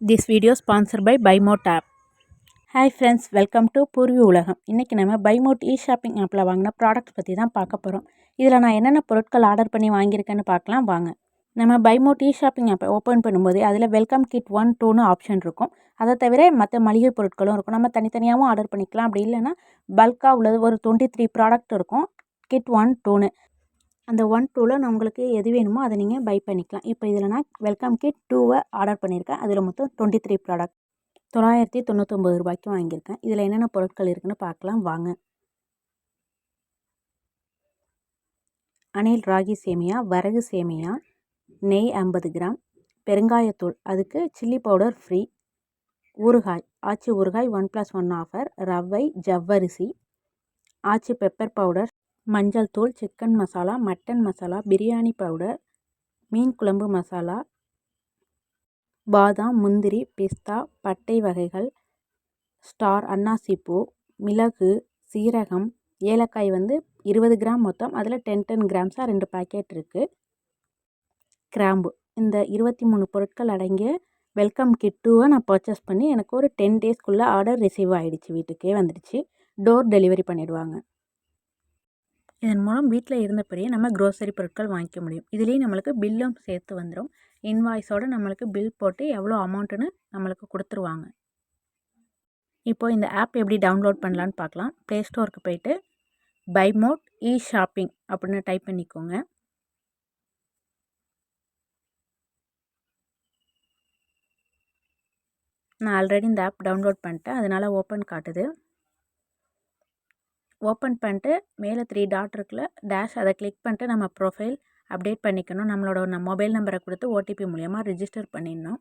This video sponsor by Bymod app hi friends welcome to Poorvi Ulagam இன்றைக்கி நம்ம பைமோட் e shopping ஆப்பில் வாங்கின products பற்றி தான் பார்க்க போகிறோம் இதில் நான் என்னென்ன பொருட்கள் ஆர்டர் பண்ணி வாங்கியிருக்கேன்னு பார்க்கலாம் வாங்க. நம்ம பைமோட் இ ஷாப்பிங் ஆப்பை ஓப்பன் பண்ணும்போது அதில் வெல்கம் கிட் ஒன் டூன்னு ஆப்ஷன் இருக்கும். அதை தவிர மற்ற மளிகை பொருட்களும் இருக்கும். நம்ம தனித்தனியாகவும் ஆர்டர் பண்ணிக்கலாம். அப்படி இல்லைன்னா பல்காக உள்ளது ஒரு டுவெண்ட்டி த்ரீ ப்ராடக்ட் இருக்கும் கிட் ஒன் டூன்னு அந்த ஒன் டூவில் நான் உங்களுக்கு எது வேணுமோ அதை நீங்கள் பை பண்ணிக்கலாம். இப்போ இதில் நான் வெல்கம் கிட் டூவை ஆர்டர் பண்ணியிருக்கேன். அதில் மொத்தம் டுவெண்ட்டி த்ரீ ப்ராடக்ட் தொள்ளாயிரத்தி தொண்ணூற்றொம்பது ரூபாய்க்கு வாங்கியிருக்கேன். இதில் என்னென்ன பொருட்கள் இருக்குதுன்னு பார்க்கலாம். வாங்க. அணில் ராகி சேமியா வரகு சேமியா நெய் ஐம்பது கிராம் பெருங்காயத்தூள் அதுக்கு சில்லி பவுடர் ஃப்ரீ ஊறுகாய் ஆச்சி ஊறுகாய் ஒன் ப்ளஸ் ஒன் ஆஃபர் ரவை ஜவ்வரிசி ஆச்சி பெப்பர் பவுடர் மஞ்சள் தூள் chicken masala mutton masala biryani powder மீன் குழம்பு மசாலா பாதாம் முந்திரி பிஸ்தா பட்டை வகைகள் ஸ்டார் அன்னாசிப்பூ மிளகு சீரகம் ஏலக்காய் வந்து இருபது கிராம் மொத்தம். அதில் டென் டென் கிராம்ஸாக ரெண்டு பாக்கெட் இருக்குது கிராம்பு. இந்த இருபத்தி மூணு பொருட்கள் அடங்கிய வெல்கம் கிட்டுவை நான் பர்ச்சேஸ் பண்ணி எனக்கு ஒரு டென் டேஸ்க்குள்ளே ஆர்டர் ரிசீவ் ஆகிடுச்சு வீட்டுக்கே வந்துடுச்சு. டோர் டெலிவரி பண்ணிவிடுவாங்க இதன் மூலம் வீட்டில் இருந்தபடியே நம்ம க்ரோசரி பொருட்கள் வாங்கிக்க முடியும். இதுலேயும் நம்மளுக்கு பில்லும் சேர்த்து வந்துடும் இன்வாய்ஸோடு நம்மளுக்கு பில் போட்டு எவ்வளோ அமௌண்ட்டுன்னு நம்மளுக்கு கொடுத்துருவாங்க. இப்போது இந்த ஆப் எப்படி டவுன்லோட் பண்ணலான்னு பார்க்கலாம். ப்ளே ஸ்டோருக்கு போயிட்டு பை மோட் இ ஷாப்பிங் அப்படின்னு டைப் பண்ணிக்கோங்க. நான் ஆல்ரெடி இந்த ஆப் டவுன்லோட் பண்ணிட்டேன். அதனால் ஓப்பன் காட்டுது. ஓப்பன் பண்ணிட்டு மேலே த்ரீ டாட் இருக்குல்ல டேஷ் அதை கிளிக் பண்ணிட்டு நம்ம ப்ரொஃபைல் அப்டேட் பண்ணிக்கணும். நம்மளோட மொபைல் நம்பரை கொடுத்து ஓடிபி மூலயமா ரிஜிஸ்டர் பண்ணிடணும்.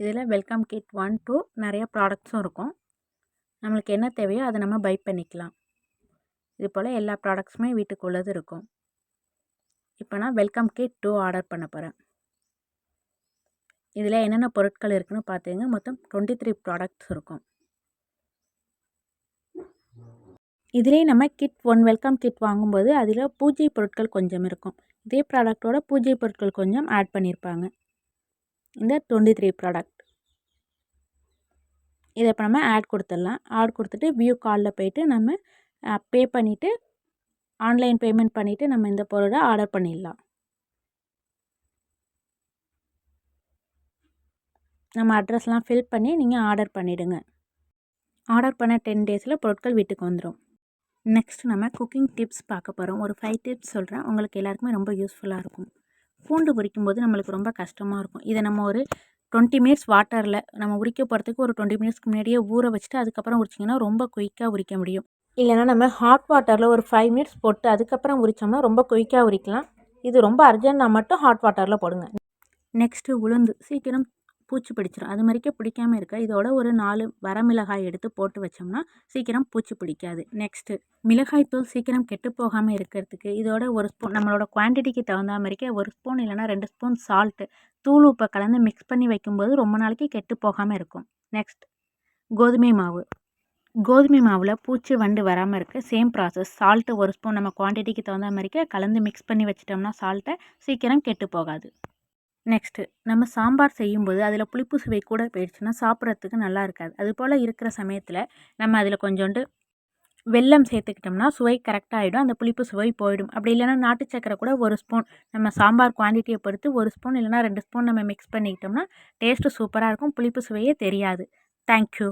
இதில் வெல்கம் கிட் ஒன் டூ நிறைய ப்ராடக்ட்ஸும் இருக்கும். நம்மளுக்கு என்ன தேவையோ அதை நம்ம பை பண்ணிக்கலாம். இது போல் எல்லா ப்ராடக்ட்ஸுமே வீட்டுக்குள்ளது இருக்கும். இப்போ நான் வெல்கம் கிட் டூ ஆர்டர் பண்ண போகிறேன் இதில் என்னென்ன பொருட்கள் இருக்குதுன்னு பார்த்தீங்க மொத்தம் டுவெண்ட்டி த்ரீ ப்ராடக்ட்ஸ் இருக்கும். இதிலே நம்ம கிட் ஒன் வெல்கம் கிட் வாங்கும்போது அதில் பூஜை பொருட்கள் கொஞ்சம் இருக்கும். இதே ப்ராடக்டோட பூஜை பொருட்கள் கொஞ்சம் ஆட் பண்ணியிருப்பாங்க இந்த டுவெண்ட்டி த்ரீ ப்ராடக்ட் இதை இப்போ நம்ம ஆட் கொடுத்துடலாம். ஆட் கொடுத்துட்டு வியூ காலில் போயிட்டு நம்ம பே பண்ணிவிட்டு ஆன்லைன் பேமெண்ட் பண்ணிவிட்டு நம்ம இந்த பொருளை ஆர்டர் பண்ணிடலாம். நம்ம அட்ரஸ்லாம் ஃபில் பண்ணி நீங்கள் ஆர்டர் பண்ணிவிடுங்க ஆர்டர் பண்ண டென் டேஸில் பொருட்கள் வீட்டுக்கு வந்துடும் நெக்ஸ்ட் நம்ம குக்கிங் டிப்ஸ் பார்க்க போகிறோம் ஒரு ஃபைவ் டிப்ஸ் சொல்கிறேன் உங்களுக்கு எல்லாருக்குமே ரொம்ப யூஸ்ஃபுல்லாக இருக்கும். பூண்டு உரிக்கும் போது நம்மளுக்கு ரொம்ப கஷ்டமாக இருக்கும். இதை நம்ம ஒரு டுவெண்ட்டி மினிட்ஸ் வாட்டரில் நம்ம உரிக்க போகிறதுக்கு ஒரு டுவெண்ட்டி மினிட்ஸ்க்கு முன்னாடியே ஊற வச்சுட்டு அதுக்கப்புறம் உரிச்சிங்கன்னா ரொம்ப குயிக்காக உரிக்க முடியும். இல்லைனா நம்ம ஹாட் வாட்டரில் ஒரு ஃபைவ் மினிட்ஸ் போட்டு அதுக்கப்புறம் உரித்தோம்னா ரொம்ப குயிக்காக உரிக்கலாம். இது ரொம்ப அர்ஜென்ட்னா மட்டும் ஹாட் வாட்டரில் போடுங்க. நெக்ஸ்ட்டு உளுந்து. சீக்கிரம் பூச்சி பிடிச்சிரும். அது மாதிரிக்கே பிடிக்காமல் இருக்க. இதோட ஒரு நாலு வரமிளகாய் எடுத்து போட்டு வச்சோம்னா சீக்கிரம் பூச்சி பிடிக்காது. நெக்ஸ்ட்டு மிளகாய் தூள் சீக்கிரம் கெட்டு போகாமல் இருக்கிறதுக்கு இதோட ஒரு ஸ்பூன் நம்மளோட குவான்டிட்டிக்கு தகுந்த மாதிரிக்கே ஒரு ஸ்பூன் இல்லைனா ரெண்டு ஸ்பூன் சால்ட்டு தூள் உப்பை கலந்து மிக்ஸ் பண்ணி வைக்கும்போது ரொம்ப நாளைக்கு கெட்டு போகாமல் இருக்கும். நெக்ஸ்ட் கோதுமை மாவு. கோதுமை மாவில் பூச்சி வண்டு வராமல் இருக்க. சேம் ப்ராசஸ் சால்ட்டு ஒரு ஸ்பூன் நம்ம குவான்டிட்டிக்கு தகுந்த மாதிரிக்கே கலந்து மிக்ஸ் பண்ணி வச்சிட்டோம்னா சால்ட்டை சீக்கிரம் கெட்டு போகாது. நெக்ஸ்ட்டு நம்ம சாம்பார் செய்யும்போது அதில் புளிப்பு சுவை கூட போயிடுச்சுன்னா சாப்பிட்றதுக்கு நல்லா இருக்காது. அது போல் இருக்கிற சமயத்தில் நம்ம அதில் கொஞ்சோண்டு வெல்லம் சேர்த்துக்கிட்டோம்னா சுவை கரெக்டாக ஆகிடும் அந்த புளிப்பு சுவை போயிடும். அப்படி இல்லைனா நாட்டு சக்கரை கூட ஒரு ஸ்பூன் நம்ம சாம்பார் குவான்டிட்டியை பொறுத்து ஒரு ஸ்பூன் இல்லைனா ரெண்டு ஸ்பூன் நம்ம மிக்ஸ் பண்ணிக்கிட்டோம்னா டேஸ்ட்டு சூப்பராக இருக்கும். புளிப்பு சுவையே தெரியாது. தேங்க்யூ